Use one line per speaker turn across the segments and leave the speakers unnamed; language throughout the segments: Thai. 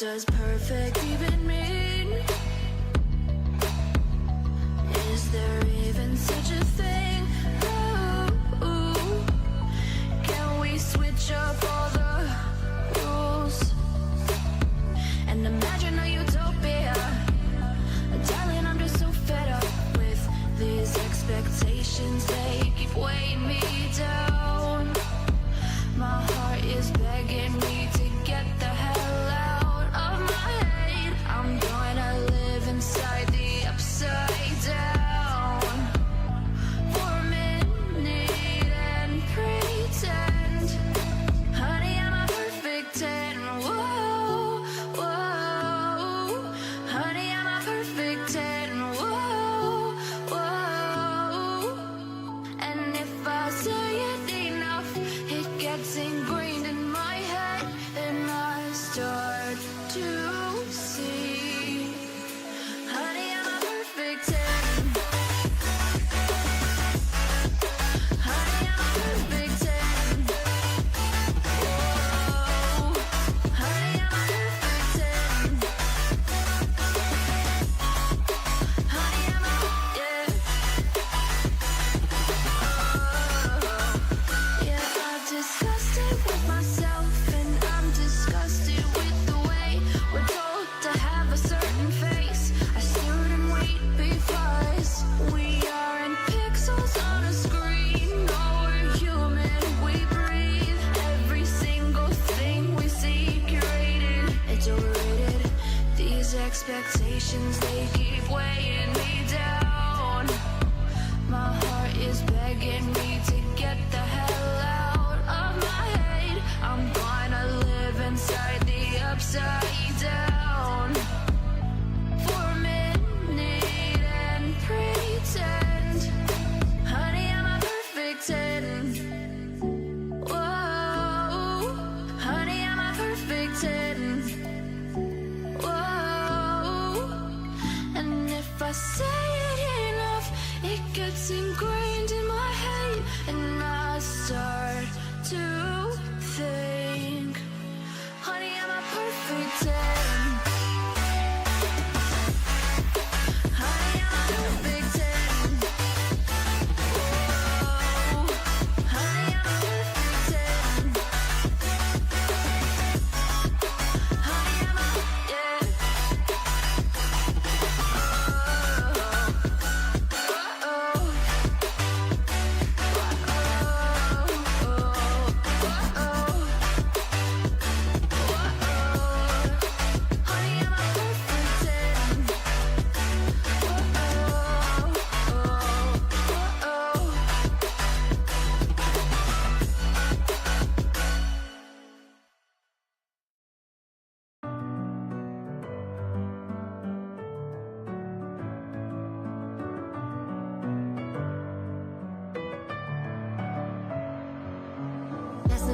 does perfect even mean? Is there even such a thing? Ooh, can we switch up all the rules and imagine a utopia? Darling, I'm just so fed up with these expectations. They emotions they
give.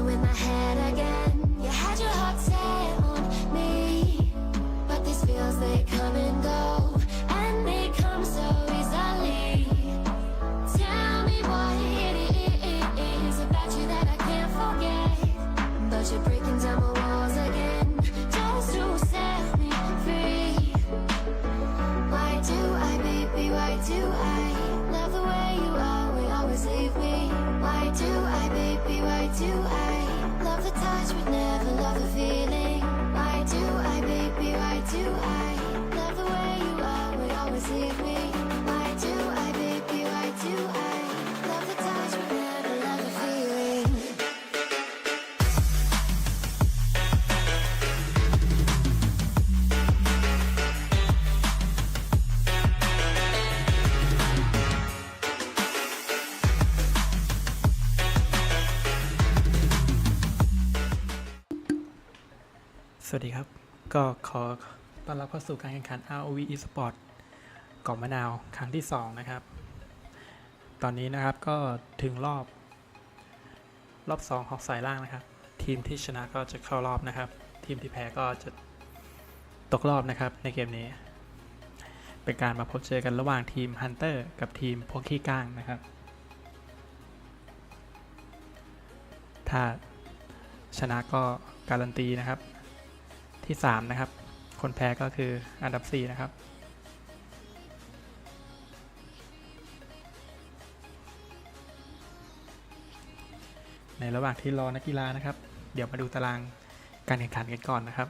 With my head
วัสดีครับ ก็ขอต้อนรับเข้าสู่การแข่งขัน ROV Esport กาะมะนาวครั้งที่ 2 นะครับ ตอนนี้นะครับก็ถึงรอบ รอบ 2 ของสายล่างนะครับ ทีมที่ชนะก็จะเข้ารอบนะครับ ทีมที่แพ้ก็จะตกรอบนะครับในเกมนี้ เป็นการมาพบเจอกันระหว่างทีม Hunter กับทีมพวกขี้ก้างนะครับ ถ้าชนะก็การันตีนะครับ ที่ 3 นะครับ คนแพ้ก็คืออันดับ 4 นะครับ ในระหว่างที่รอนักกีฬานะครับ เดี๋ยวมาดูตารางการแข่งขันกันก่อนนะครับ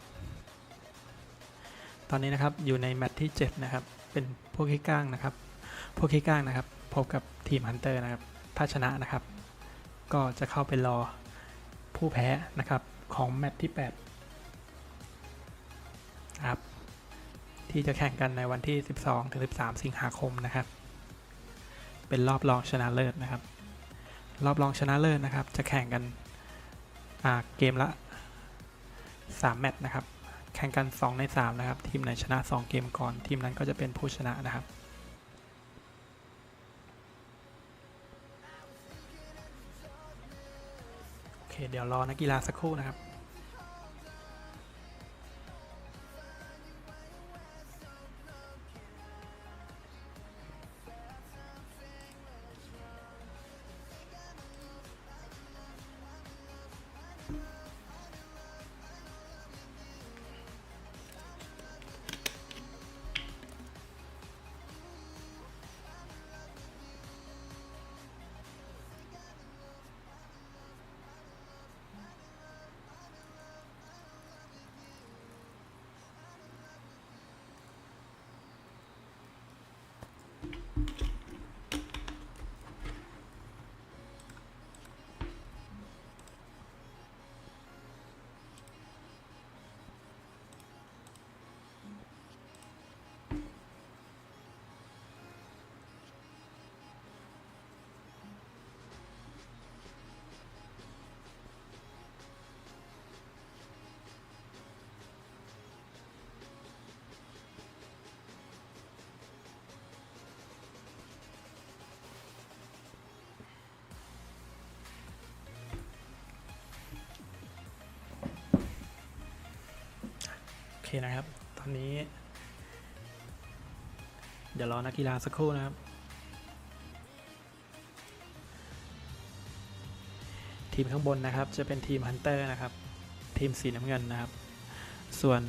ตอนนี้นะครับอยู่ในแมตช์ที่ 7 นะครับ เป็นพวกขี้ก้างนะครับ พวกขี้ก้างนะครับ พบกับทีมฮันเตอร์นะครับ ถ้าชนะนะครับ ก็จะเข้าไปรอผู้แพ้นะครับของแมตช์ที่ 8 นะครับ ที่จะแข่งกันในวันที่ 12ถึง13 สิงหาคมนะครับ เป็นรอบรองชนะเลิศนะครับ รอบรองชนะเลิศนะครับ จะแข่งกันเกมละ 3 แมตช์นะครับ แข่งกัน 2 ใน 3 นะครับ ทีมไหนชนะ 2 เกมก่อน ทีมนั้นก็จะเป็นผู้ชนะนะครับโอเคเดี๋ยวรอนักกีฬาสักครู่นะครับ เคนะครับ ตอนนี้ เดี๋ยวรอนักกีฬาสักครู่นะครับ ทีมข้างบนนะครับจะเป็นทีมฮันเตอร์นะครับ ทีมสีน้ำเงินนะครับ ส่วน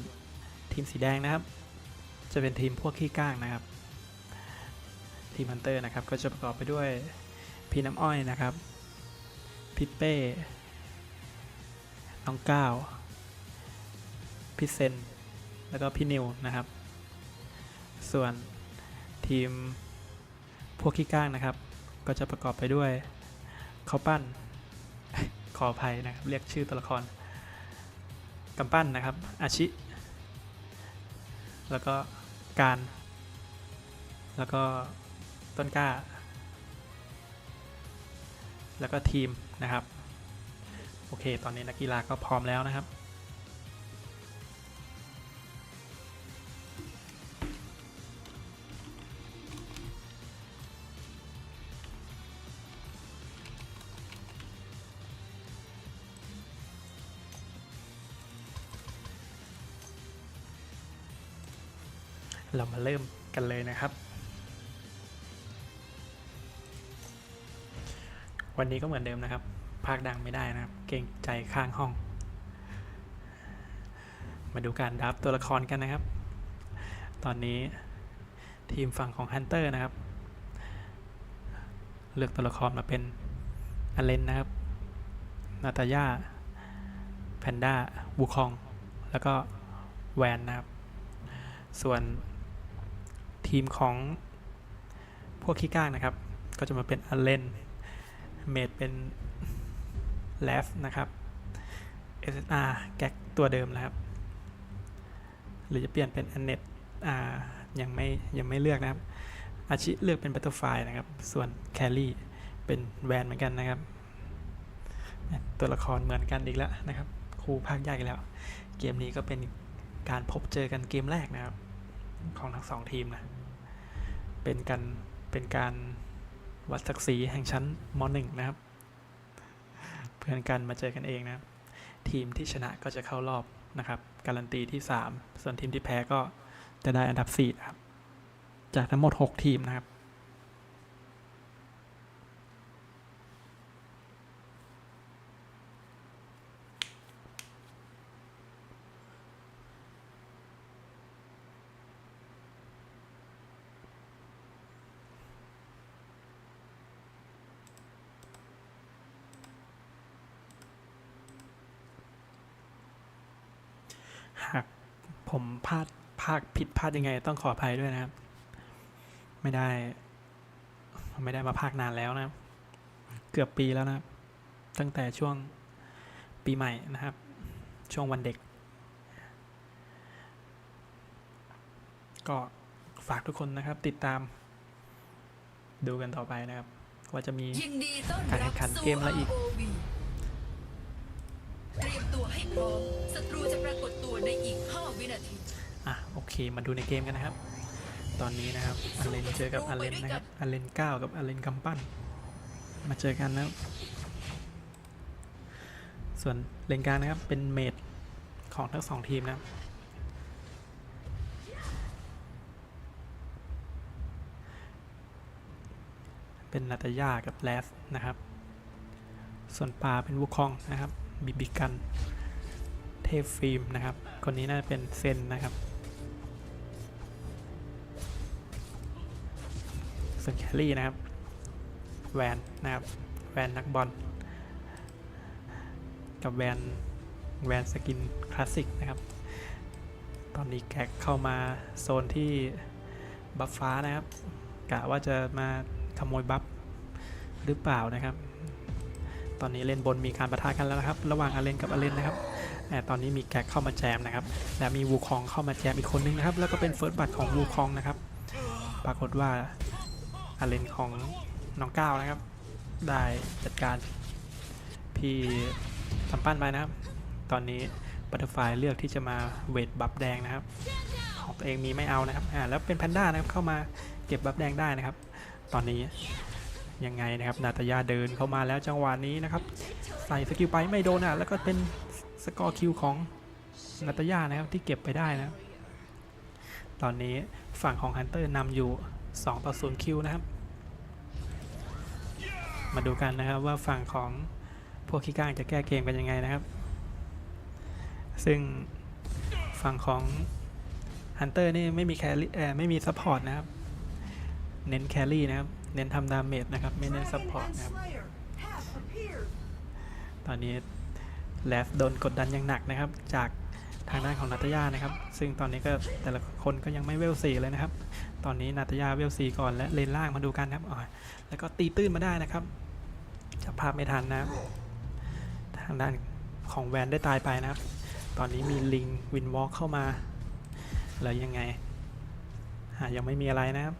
ทีมสีแดงนะครับ จะเป็นทีมพวกขี้ก้างนะครับ ทีมฮันเตอร์นะครับก็จะประกอบไปด้วยพี่น้ำอ้อยนะครับพี่เป้ น้องก้าวพี่เซน แล้วก็พี่นิวนะครับ ส่วนทีมพวกขี้ก้างนะครับ ก็จะประกอบไปด้วยเขาปั้น ขออภัยนะครับ เรียกชื่อตัวละครกำปั้นนะครับ อาชิ แล้วก็การ แล้วก็ต้นกล้า แล้วก็ทีมนะครับ โอเค ตอนนี้นักกีฬาก็พร้อมแล้วนะครับ เรามาเริ่มกันเลยนะครับ วันนี้ก็เหมือนเดิมนะครับ ภาคดังไม่ได้นะครับ เก่งใจข้างห้อง มาดูการดับตัวละครกันนะครับ ตอนนี้ทีมฝั่งของฮันเตอร์นะครับ เลือกตัวละครมาเป็นอเลนนะครับ นาตาย่าแพนด้าบูคอง แล้วก็แวนนะครับ ส่วน ทีมของพวกขี้ก้างนะครับ ก็จะมาเป็นอเลนเมดเป็นเลฟนะครับ SSR แก๊กตัวเดิมนะครับ หรือจะเปลี่ยนเป็นอันเน็ตอ่ายังไม่ยังไม่เลือกนะครับ อาชิเลือกเป็นบัตเตอร์ไฟนะครับ ส่วนแคลรี่เป็นแวนเหมือนกันนะครับ ตัวละครเหมือนกันอีกแล้วนะครับครูภาคยากอีกแล้ว เกมนี้ก็เป็นการพบเจอกันเกมแรกนะครับ ของทั้งสองทีมนะ เป็นการเป็นการวัดศักดิ์ศรีแห่งชั้นม .1 นะครับ เพื่อนกันมาเจอกันเองนะครับ ทีมที่ชนะก็จะเข้ารอบนะครับ การันตีที่ 3 ส่วนทีมที่แพ้ก็จะได้อันดับ4นะครับ จากทั้งหมด 6 ทีมนะครับ หากผมพลาดภาคผิดพลาดยังไง ต้องขออภัยด้วยนะครับ ไม่ได้ ไม่ได้มาภาคนานแล้วนะครับเกือบปีแล้วนะครับตั้งแต่ช่วงปีใหม่นะครับ ช่วงวันเด็ก ก็ฝากทุกคนนะครับติดตาม ดูกันต่อไปนะครับ ว่าจะมีการแข่
รับ
งขันเกมอะไรอีก
ตรียมตัวให้พร้อมศัตรูจะปรากฏตัวในอีก 5 วินาที
อะโอเค มาดูในเกมกันนะครับ ตอนนี้นะครับอันเลนเจอกับอันเลนนะครับอันเลนเก้ากับอันเลนกำปั้น มาเจอกันนะครับ ส่วนเลนกลางนะครับเป็นเมดของทั้งสองทีมนะครับเป็นนาตาย่ากับแลสนะครับ ส่วนปลาเป็นวูคองนะครับ บิบิกัน เทพฟิล์มนะครับ คนนี้น่าจะเป็นเซนนะครับ ส่วนแคลรี่นะครับ แวนนะครับ แวนนักบอล กับแวนแวนสกินคลาสสิกนะครับ ตอนนี้แกกเข้ามาโซนที่บัฟฟ้านะครับ กะว่าจะมาขโมยบัฟหรือเปล่านะครับ ตอนนี้เลนบนมีการประทะกันแล้วนะครับ ระหว่างอาเลนกับอาเลนนะครับแต่ตอนนี้มีแก๊กเข้ามาแจมนะครับ และมีวูคองเข้ามาแจมอีกคนนึงนะครับ แล้วก็เป็นเฟิร์สบัตของวูคองนะครับ ปรากฏว่าอาเลนของน้องก้าวนะครับ ได้จัดการพี่ทำปั้นไปนะครับ ตอนนี้บัตเตอร์ไฟเลือกที่จะมาเวทบัฟแดงนะครับ ของตัวเองมีไม่เอานะครับ อ่า แล้วเป็นแพนด้านะครับเข้ามาเก็บบัฟแดงได้นะครับ ตอนนี้ ยังไงนะครับนาตายาเดินเข้ามาแล้วจังหวะนี้นะครับ ใส่สกิลไปไม่โดนอะแล้วก็เป็นสกอร์คิวของนาตายานะครับที่เก็บไปได้นะ ตอนนี้ฝั่งของฮันเตอร์นำอยู่ 2 ต่อ0คิวนะครับ มาดูกันนะครับว่าฝั่งของพวกขี้ก้างจะแก้เกมกันยังไงนะครับ ซึ่งฝั่งของฮันเตอร์นี่ไม่มีแครี่ไม่มีซัพพอร์ตนะครับ เน้นแครี่นะครับ เน้นทำดาเมจนะครับ ไม่เน้นซัพพอร์ตนะครับ ตอนนี้แลฟโดนกดดันอย่างหนักนะครับ จากทางด้านของนาตยานะครับ ซึ่งตอนนี้ก็แต่ละคนก็ยังไม่เวลสี่เลยนะครับ ตอนนี้นาตยาเวลสี่ก่อนและเลนล่างมาดูกันครับอ๋อแล้วก็ตีตื้นมาได้นะครับจับภาพไม่ทันนะทางด้านของแวนได้ตายไปนะครับ ตอนนี้มีลิงวินวอล์กเข้ามาแล้วยังไงอ่ายังไม่มีอะไรนะครับ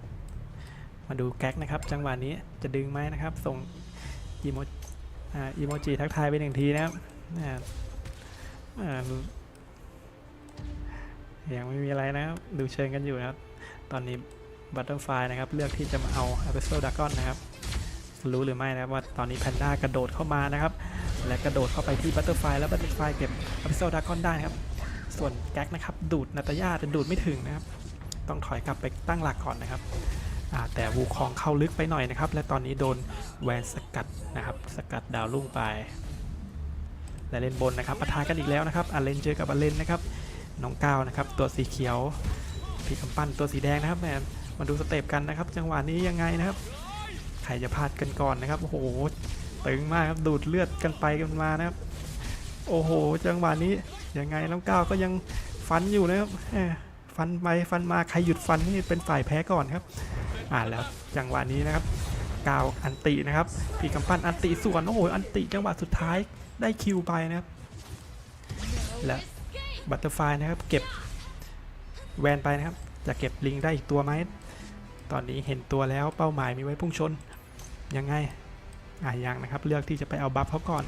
มาดูแก๊กนะครับ จังหวะนี้จะดึงไหมนะครับ ส่งอีโมอีโมจิทักทายไปหนึ่งทีนะครับยังไม่มีอะไรนะครับ ดูเชิงกันอยู่นะครับ ตอนนี้บัตเตอร์ไฟนะครับ เลือกที่จะมาเอา a p e s o d a g o n นนะครับ รู้หรือไม่นะครับว่าตอนนี้แพนด้ากระโดดเข้ามานะครับ และกระโดดเข้าไปที่บัตเตอร์ไฟแล้วบัตเตอร์ไฟเก็บ a p e s o d a g o n ได้นะครับ ส่วนแก๊กนะครับ ดูดนาตาย่าแต่ดูดไม่ถึงนะครับ ต้องถอยกลับไปตั้งหลักก่อนนะครับ แต่วูคองเข้าลึกไปหน่อยนะครับ และตอนนี้โดนแวนสกัดนะครับ สกัดดาวรุ่งไป และเล่นบนนะครับปะทะกันอีกแล้วนะครับอาเลนเจอกับอาเลนนะครับ น้องก้าวนะครับ ตัวสีเขียวพี่กำปั้นตัวสีแดงนะครับแมนมาดูสเต็ปกันนะครับ จังหวะนี้ยังไงนะครับ ใครจะพลาดกันก่อนนะครับ โอ้โห ตึงมากครับ ดูดเลือดกันไปกันมานะครับ โอ้โห จังหวะนี้ยังไงน้องก้าวก็ยังฟันอยู่นะครับ ฟันไปฟันมา ใครหยุดฟันนี่เป็นฝ่ายแพ้ก่อนครับ อ่าแล้วจังหวะนี้นะครับกาวอันตินะครับพี่กำปั้นอันติส่วนโอ้โหอันติจังหวะสุดท้ายได้คิวไปนะครับ และบัตเตอร์ไฟนะครับเก็บแวนไปนะครับ จะเก็บลิงได้อีกตัวไหมตอนนี้เห็นตัวแล้วเป้าหมายมีไว้พุ่งชน ยังไงอ่ายังนะครับ เลือกที่จะไปเอาบัฟเขาก่อน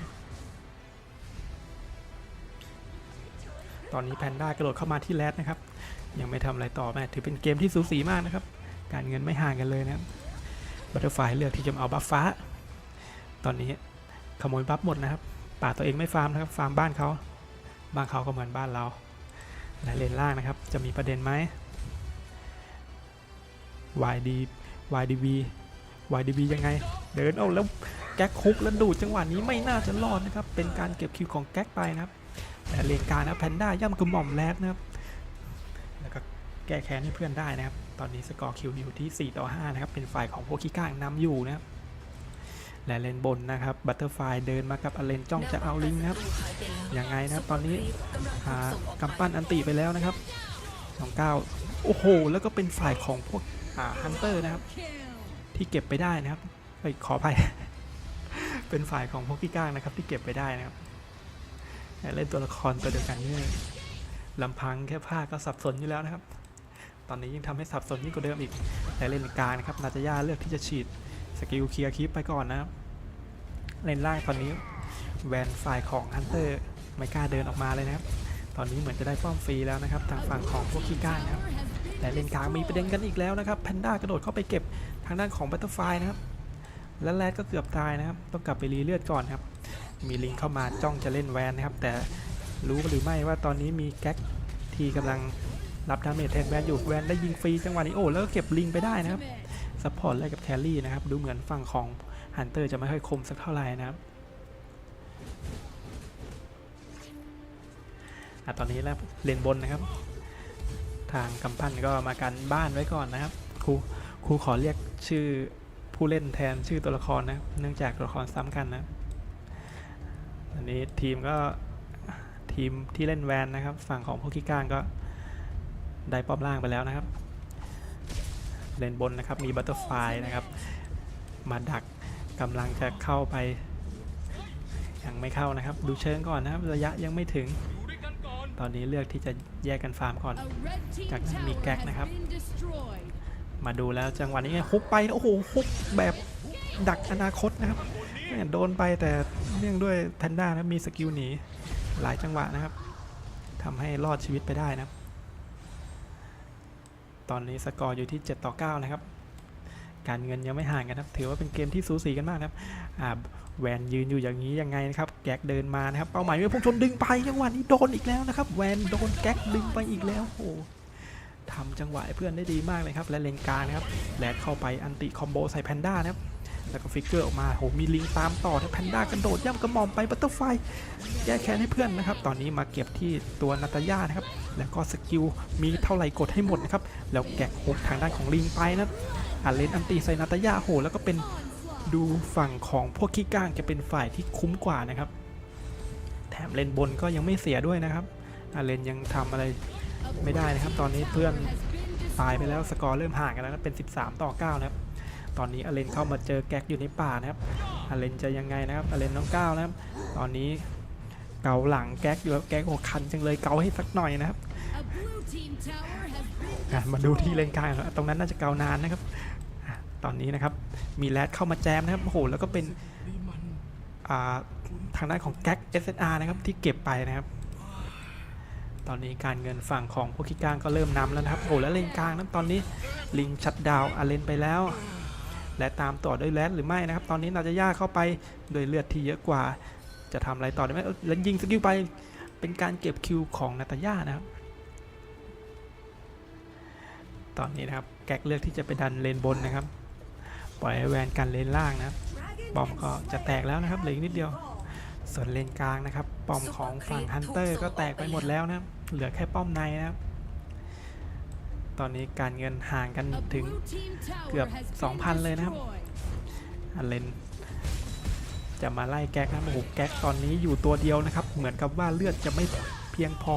ตอนนี้แพนด้ากระโดดเข้ามาที่แรดนะครับ ยังไม่ทำอะไรต่อแม่ถือเป็นเกมที่สูสีมากนะครับ การเงินไม่ห่างกันเลยนะครับบัตเตอร์ไฟเลือกที่จะเอาบัฟฟ้า ตอนนี้ขโมยบัฟหมดนะครับ ป่าตัวเองไม่ฟาร์มนะครับฟาร์มบ้านเขาบ้านเขาก็เหมือนบ้านเราและเลนล่างนะครับ จะมีประเด็นไหม YD YDB YDB ยังไง เดินเอาแล้วแก๊กคุกแล้วดูดจังหวะนี้ไม่น่าจะรอดนะครับ เป็นการเก็บคิวของแก๊กไปนะครับแต่เลนกลารนะแพนด้าย่ำกระหม่อมแรดนะครับแล้วก็ แก้แค้นให้เพื่อนได้นะครับ ตอนนี้สกอร์คิวอยู่ที่ 4 ต่อ 5 นะครับ เป็นฝ่ายของโพคิก้างนำอยู่นะครับ และเลนบนนะครับ บัตเตอร์ไฟเดินมากับอเลนจ้องจะเอาลิงนะครับ ยังไงนะครับ ตอนนี้หากำปั้นอันติไปแล้วนะครับสองเก้าโอ้โห แล้วก็เป็นฝ่ายของพวกฮันเตอร์นะครับ ที่เก็บไปได้นะครับเอ้ยขออภัยเป็นฝ่ายของพวกพี่ก้างนะครับ ที่เก็บไปได้นะครับแต่เล่นตัวละครตัวเดียวกันนี่ลำพังแค่ภาก็สับสนอยู่แล้วนะครับ ตอนนี้ยิ่งทำให้สับสนยิ่งกว่าเดิมอีกแต่เล่นกลางนะครับนาตยาเลือกที่จะฉีดสกิลเคลียร์คลิปไปก่อนนะครับ เลนล่างตอนนี้แวนฝ่ายของฮันเตอร์ไม่กล้าเดินออกมาเลยนะครับ ตอนนี้เหมือนจะได้ป้อมฟรีแล้วนะครับ ทางฝั่งของพวกขี้ก้างนะครับ แต่เลนกลางมีประเด็นกันอีกแล้วนะครับแพนด้ากระโดดเข้าไปเก็บทางด้านของบัตเตอร์ไฟนะครับ และแรดก็เกือบตายนะครับ ต้องกลับไปรีเลือดก่อนครับ มีลิงเข้ามาจ้องจะเล่นแวนนะครับ แต่รู้หรือไม่ว่าตอนนี้มีแก๊กที่กำลัง รับดาเมจแทนแวนอยู่แวนได้ยิงฟรีจังหวะนี้โอ้แล้วก็เก็บลิงไปได้นะครับซัพพอร์ตไล่กับแคลรี่นะครับ ดูเหมือนฝั่งของฮันเตอร์จะไม่ค่อยคมสักเท่าไหร่นะครับอะตอนนี้แล้วเลนบนนะครับ ทางกำปั้นก็มากันบ้านไว้ก่อนนะครับครูครูขอเรียกชื่อผู้เล่นแทนชื่อตัวละครนะ เนื่องจากตัวละครซ้ำกันนะอันนี้ทีมก็ทีมที่เล่นแวนนะครับ ฝั่งของพวกขี้ก้างก็ ได้ป้อมล่างไปแล้วนะครับ เลนบนนะครับมีบัตเตอร์ไฟนะครับ มาดักกำลังจะเข้าไป ยังไม่เข้านะครับ ดูเชิงก่อนนะครับระยะยังไม่ถึง ตอนนี้เลือกที่จะแยกกันฟาร์มก่อน
จากนั้นมีแก๊กนะครับ
มาดูแล้วจังหวะนี้ฮุกไปโอ้โหฮุกแบบดักอนาคตนะครับโดนไปแต่เนื่องด้วยแพนด้านะมีสกิลหนีหลายจังหวะนะครับทำให้รอดชีวิตไปได้นะครับ ตอนนี้สกอร์อยู่ที่ 7 ต่อ 9 นะครับ การเงินยังไม่ห่างกันนะครับ ถือว่าเป็นเกมที่สูสีกันมากครับอ่าแวนยืนอยู่อย่างนี้ยังไงนะครับ แก๊กเดินมานะครับ เป้าหมายไม่พุ่งชนดึงไปจังหวะนี้โดนอีกแล้วนะครับ แวนโดนแก๊กดึงไปอีกแล้วโอ้โหทำจังหวะเพื่อนได้ดีมากเลยครับ และเลนกลางนะครับ แลดเข้าไปอันติคอมโบใส่แพนด้านะครับ แล้วก็ฟิกเกอร์ออกมาโหมีลิงตามต่อนะแพนด้ากระโดดย่ำกระหม่อมไปบัตเตอร์ไฟแก้แค้นให้เพื่อนนะครับ ตอนนี้มาเก็บที่ตัวนาตาย่านะครับ แล้วก็สกิลมีเท่าไหร่กดให้หมดนะครับ แล้วแกะฮุกทางด้านของลิงไปนะครับอันเลนอันติใส่นาตาย่าโห แล้วก็เป็นดูฝั่งของพวกขี้ก้างจะเป็นฝ่ายที่คุ้มกว่านะครับ แถมเลนบนก็ยังไม่เสียด้วยนะครับอันเลนยังทำอะไรไม่ได้นะครับ ตอนนี้เพื่อนตายไปแล้วสกอร์เริ่มห่างกันแล้วนะเป็น 13 ต่อ 9 นะครับ ตอนนี้อเลนเข้ามาเจอแก๊กอยู่ในป่านะครับอเลนจะยังไงนะครับอเลนน้องก้าวนะครับ ตอนนี้เกาหลังแก๊กอยู่แก๊กโอ้คันจังเลยเกาให้สักหน่อยนะครับมาดูที่เลนกลางครับตรงนั้นน่าจะเกานานนะครับ ตอนนี้นะครับมีแรดเข้ามาแจมนะครับโอ้โหแล้วก็เป็นทางด้านของแก๊ก SSR นะครับที่เก็บไปนะครับ ตอนนี้การเงินฝั่งของพวกขี้กลางก็เริ่มนำแล้วนะครับโอ้แล้วเลนกลางนั้นตอนนี้ลิงชัดดาวอาเลนไปแล้ว และตามต่อด้วยแรดหรือไม่นะครับ ตอนนี้นาจะย่าเข้าไปโดยเลือดที่เยอะกว่า จะทำอะไรต่อได้ไหมเอ้ยแล้วยิงสกิลไปเป็นการเก็บคิวของนาตาย่านะครับ ตอนนี้นะครับแก๊กเลือกที่จะไปดันเลนบนนะครับ ปล่อยให้แวนกันเลนล่างนะครับ บอมก็จะแตกแล้วนะครับเหลืออีกนิดเดียว ส่วนเลนกลางนะครับ ป้อมของฝั่งฮันเตอร์ก็แตกไปหมดแล้วนะครับ เหลือแค่ป้อมในนะครับ ตอนนี้การเงินห่างกันถึงเกือบ 2,000 เล
ย
นะครั
บ
อันเลนจะมาไล่แก๊กนะโอ้โหแก๊กตอนนี้อยู่ตัวเดียวนะครับ เหมือนกับว่าเลือดจะไม่เพียงพอ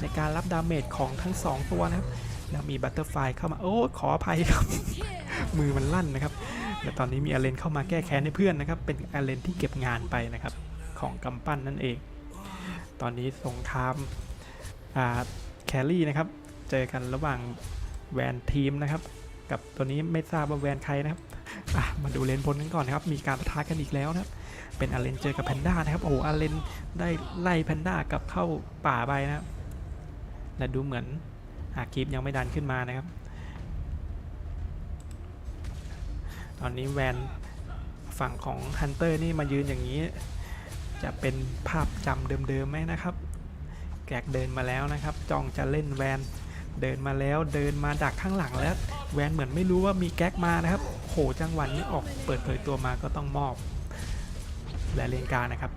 ในการรับดาเมจของทั้งสองตัวนะครับ แล้วมีบัตเตอร์ไฟเข้ามา โอ้ ขออภัยครับ มือมันลั่นนะครับ และตอนนี้มีอาเลนเข้ามาแก้แค้นให้เพื่อนนะครับ เป็นอาเลนที่เก็บงานไปนะครับ ของกำปั้นนั่นเอง ตอนนี้สงครามแครี่นะครับ เจอกันระหว่าง แวนทีมนะครับ กับตัวนี้ไม่ทราบว่าแวนใครนะครับมาดูเลนบนกันก่อนนะครับ มีการปะทะกันอีกแล้วนะครับ เป็นอาเลนเจอกับแพนด้านะครับ โอ้โหอาเลนได้ไล่แพนด้ากลับเข้าป่าไปนะครับ และดูเหมือนอาคีปยังไม่ดันขึ้นมานะครับ ตอนนี้แวนฝั่งของฮันเตอร์นี่มายืนอย่างนี้ จะเป็นภาพจำเดิมๆไหมนะครับ แกกเดินมาแล้วนะครับ จองจะเล่นแวน เดินมาแล้วเดินมาดักข้างหลังแล้ว แวนเหมือนไม่รู้ว่ามีแก๊กมานะครับโหจังหวะนี้ออกเปิดเผยตัวมาก็ต้องมอบ และเลนกางนะครับ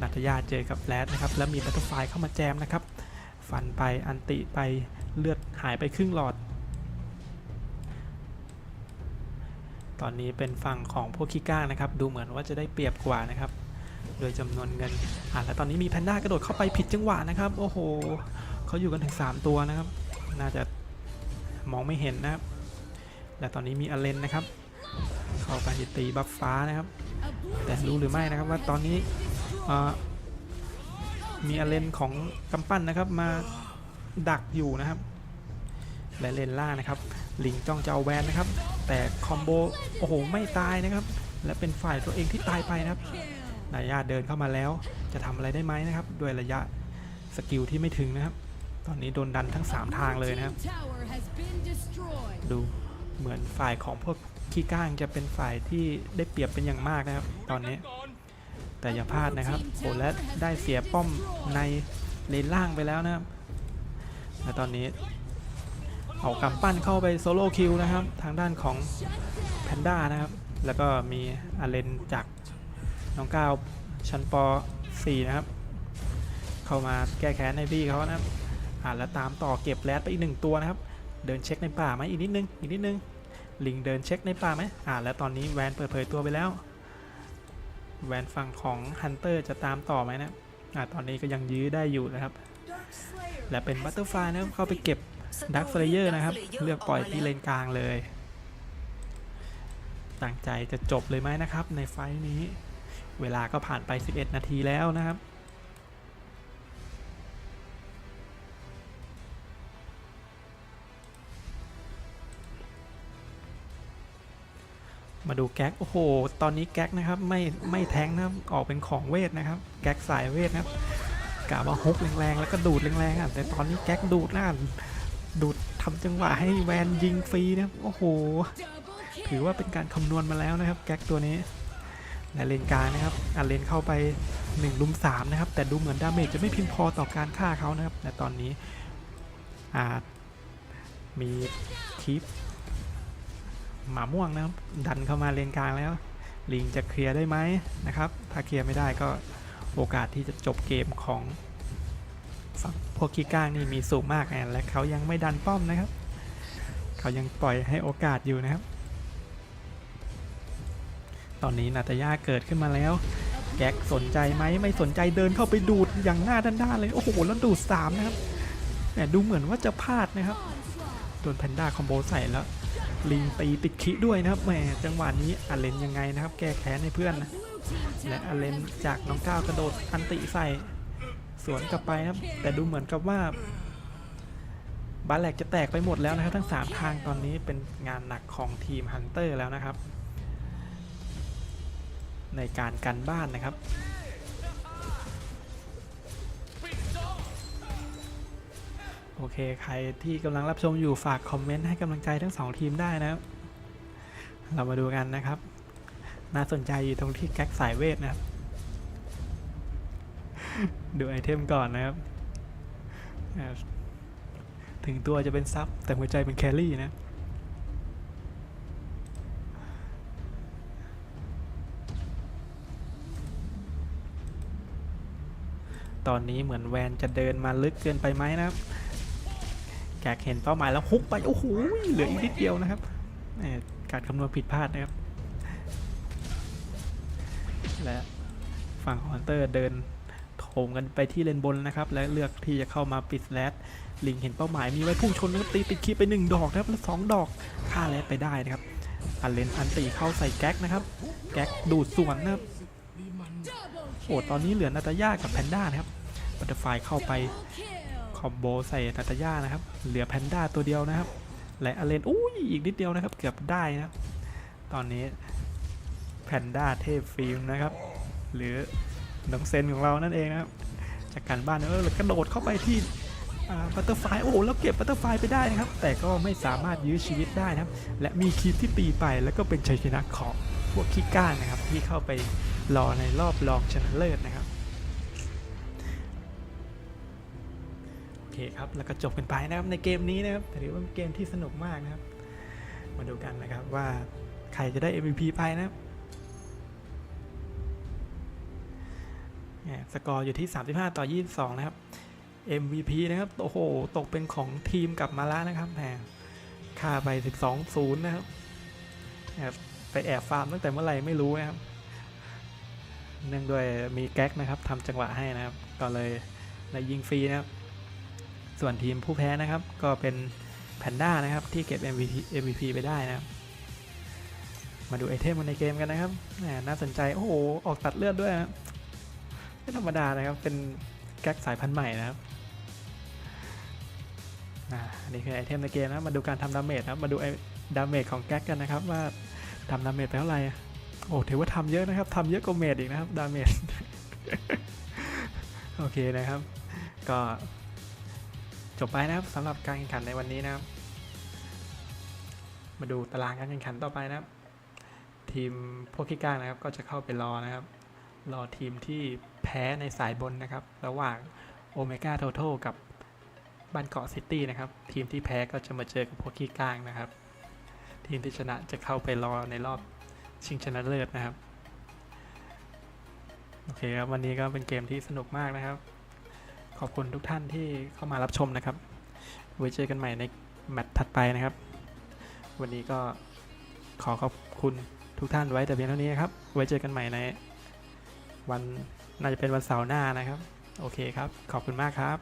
นัตยาเจอกับแรดนะครับแล้วมีบัตเตอร์ไฟเข้ามาแจมนะครับ ฟันไปอันติไปเลือดหายไปครึ่งหลอด ตอนนี้เป็นฝั่งของพวกขี้ก้างนะครับดูเหมือนว่าจะได้เปรียบกว่านะครับโดยจำนวนเงินอ่าแล้วตอนนี้มีแพนด้ากระโดดเข้าไปผิดจังหวะนะครับ โอ้โหเขาอยู่กันถึง 3 ตัวนะครับ น่าจะมองไม่เห็นนะครับ และตอนนี้มีอเลนนะครับ เข้าไปตีบัฟฟ้านะครับ แต่รู้หรือไม่นะครับว่าตอนนี้มีอเลนของกำปั้นนะครับมาดักอยู่นะครับ และเลนล่านะครับ ลิงจ้องจะเอาแวนนะครับ แต่คอมโบโอ้โหไม่ตายนะครับ และเป็นฝ่ายตัวเองที่ตายไปนะครับนายาเดินเข้ามาแล้ว จะทำอะไรได้ไหมนะครับ ด้วยระยะสกิลที่ไม่ถึงนะครับ ตอนนี้โดนดันทั้ง 3 ทางเลยนะครับ ดูเหมือนฝ่ายของพวกขี้ก้างจะเป็นฝ่ายที่ได้เปรียบเป็นอย่างมากนะครับ ตอนนี้ แต่อย่าพลาดนะครับโอ้และได้เสียป้อมในเลนล่างไปแล้วนะครับและตอนนี้เอากำปั้นเข้าไปโซโล่คิวนะครับ ทางด้านของแพนด้านะครับ แล้วก็มีอาเลนจากน้องก้าวชั้นป .4 นะครับ เข้ามาแก้แค้นให้พี่เขานะครับ อ่าแล้วตามต่อเก็บแรดไปอีกหนึ่งตัวนะครับ เดินเช็คในป่าไหมอีกนิดนึงอีกนิดนึงลิงเดินเช็คในป่าไหมอ่าแล้วตอนนี้แวนเปิดเผยตัวไปแล้ว แวนฝั่งของฮันเตอร์จะตามต่อไหมนะอ่าตอนนี้ก็ยังยื้อได้อยู่นะครับ และเป็นบัตเตอร์ฟลายนะครับเข้าไปเก็บดักสเลเยอร์นะครับ เลือกปล่อยที่เลนกลางเลย ตั้งใจจะจบเลยไหมนะครับ ในไฟท์นี้ เวลาก็ผ่านไป 11 นาทีแล้วนะครับ มาดูแก๊กโอ้โห ตอนนี้แก๊กนะครับไม่ไม่แทงนะออกเป็นของเวทนะครับ แก๊กสายเวทนะครับกะว่าฮุกแรงๆแล้วก็ดูดแรงๆอะแต่ตอนนี้แก๊กดูดนะดูดทำจังหวะให้แวนยิงฟรีนะครับโอ้โห ถือว่าเป็นการคำนวณมาแล้วนะครับ แก๊กตัวนี้และเลนกลางนะครับอันเลนเข้าไป1ลุม3นะครับ แต่ดูเหมือนดาเมจจะไม่เพียงพอต่อการฆ่าเขานะครับแต่ตอนนี้อาจมีคีป หมาม่วงนะครับ ดันเข้ามาเลนกลางแล้ว ลิงจะเคลียร์ได้ไหมนะครับ ถ้าเคลียร์ไม่ได้ก็โอกาสที่จะจบเกมของฝั่งพวกขี้ก้างนี่มีสูงมากนะและเขายังไม่ดันป้อมนะครับ เขายังปล่อยให้โอกาสอยู่นะครับ ตอนนี้นาตาย่าเกิดขึ้นมาแล้วแก๊กสนใจไหมไม่สนใจเดินเข้าไปดูดอย่างหน้าด้านๆเลยโอ้โหแล้วดูดสามนะครับแต่ดูเหมือนว่าจะพลาดนะครับโดนแพนด้าคอมโบใส่แล้ว ลิงตีติดคิด้วยนะครับแหมจังหวะนี้อาเลนยังไงนะครับ แก้แค้นให้เพื่อนนะและอาเลนจากน้องก้าวกระโดดอันติใส่สวนกลับไปนะครับ แต่ดูเหมือนกับว่าบาแลกจะแตกไปหมดแล้วนะครับ ทั้ง 3 ทางตอนนี้เป็นงานหนักของทีมฮันเตอร์แล้วนะครับ ในการกันบ้านนะครับ โอเค ใครที่กำลังรับชมอยู่ฝากคอมเมนต์ให้กำลังใจทั้งสองทีมได้นะ เรามาดูกันนะครับ น่าสนใจอยู่ตรงที่แก๊กสายเวทนะครับ ดูไอเทมก่อนนะครับ ถึงตัวจะเป็นซับแต่หัวใจเป็นแครี่นะตอนนี้เหมือนแวนจะเดินมาลึกเกินไปไหมนะครับ แกเห็นเป้าหมายแล้วฮุกไป โอ้โห เหลืออีกนิดเดียวนะครับการคำนวณผิดพลาดนะครับ และฝั่งขอนเตอร์เดินโถมกันไปที่เลนบนนะครับ และเลือกที่จะเข้ามาปิดแรดลิงเห็นเป้าหมายมีไว้พุ่งชนแล้วตีติดคีไป 1 ดอกนะครับแล้วสองดอกฆ่าแรดไปได้นะครับ อันเลนอันตีเข้าใส่แก๊กนะครับ แก๊กดูดส่วนนะครับโอ้ตอนนี้เหลือนาตาย่ากับแพนด้านะครับบัตเตอร์ไฟเข้าไป คอมโบใส่นาตาย่านะครับ เหลือแพนด้าตัวเดียวนะครับแลอเลนอุ้ยอีกนิดเดียวนะครับ เกือบได้นะตอนนี้แพนด้าเทพฟิล์มนะครับ หรือน้องเซนของเรานั่นเองนะครับ จากการบ้านเออกระโดดเข้าไปที่บัตเตอร์ไฟโอ้โหแล้วเก็บบัตเตอร์ไฟไปได้นะครับ แต่ก็ไม่สามารถยื้อชีวิตได้นะครับ และมีคีปที่ตีไปแล้วก็เป็นชัยชนะของพวกขี้ก้านนะครับ ที่เข้าไปรอในรอบรองชนะเลิศนะครับ เคครับ แล้วก็จบกันไปนะครับในเกมนี้นะครับถือว่าเป็นเกมที่สนุกมากนะครับ มาดูกันนะครับว่าใครจะได้ MVP ไปนะครับสกอร์อยู่ที่ 35 ต่อ 22 นะครับ MVP นะครับ โอ้โห ตกเป็นของทีมกลับมาแล้วนะครับแหมค่าไป 12 0นะครับนะครับไปแอบฟาร์มตั้งแต่เมื่อไหร่ไม่รู้นะครับ เนื่องด้วยมีแก๊กนะครับทำจังหวะให้นะครับ ก็เลยได้ยิงฟรีนะครับ ส่วนทีมผู้แพ้นะครับ ก็เป็นแพนด้านะครับ ที่เก็บ MVP MVP ไปได้นะครับ มาดูไอเทมในเกมกันนะครับน่าสนใจโอ้โหออกตัดเลือดด้วยนะไม่ธรรมดานะครับ เป็นแก๊กสายพันธุ์ใหม่นะครับอ่าอันนี้คือไอเทมในเกมนะมาดูการทำดาเมจนะมาดูไอดาเมจของแก๊กกันนะครับว่าทำดาเมจไปเท่าไหร่โอ้ถือว่าทำเยอะนะครับทำเยอะกว่าเมจอีกนะครับดาเมจโอเคนะครับ ก็ จบไปนะครับสำหรับการแข่งขันในวันนี้นะครับ มาดูตารางการแข่งขันต่อไปนะครับ ทีมพวกขี้ก้างนะครับ ก็จะเข้าไปรอนะครับ รอทีมที่แพ้ในสายบนนะครับ ระหว่างโอเมก้าโท t กับบ้านเกาะซิตี้นะครับ ทีมที่แพ้ก็จะมาเจอกับพวกขี้ก้างนะครับ ทีมที่ชนะจะเข้าไปรอในรอบชิงชนะเลิศนะครับ โอเคครับ วันนี้ก็เป็นเกมที่สนุกมากนะครับ ขอบคุณทุกท่านที่เข้ามารับชมนะครับ ไว้เจอกันใหม่ในแมตช์ถัดไปนะครับ วันนี้ก็ขอขอบคุณทุกท่านไว้แต่เพียงเท่านี้ครับ ไว้เจอกันใหม่ในวันน่าจะเป็นวันเสาร์หน้านะครับ โอเคครับ ขอบคุณมากครับ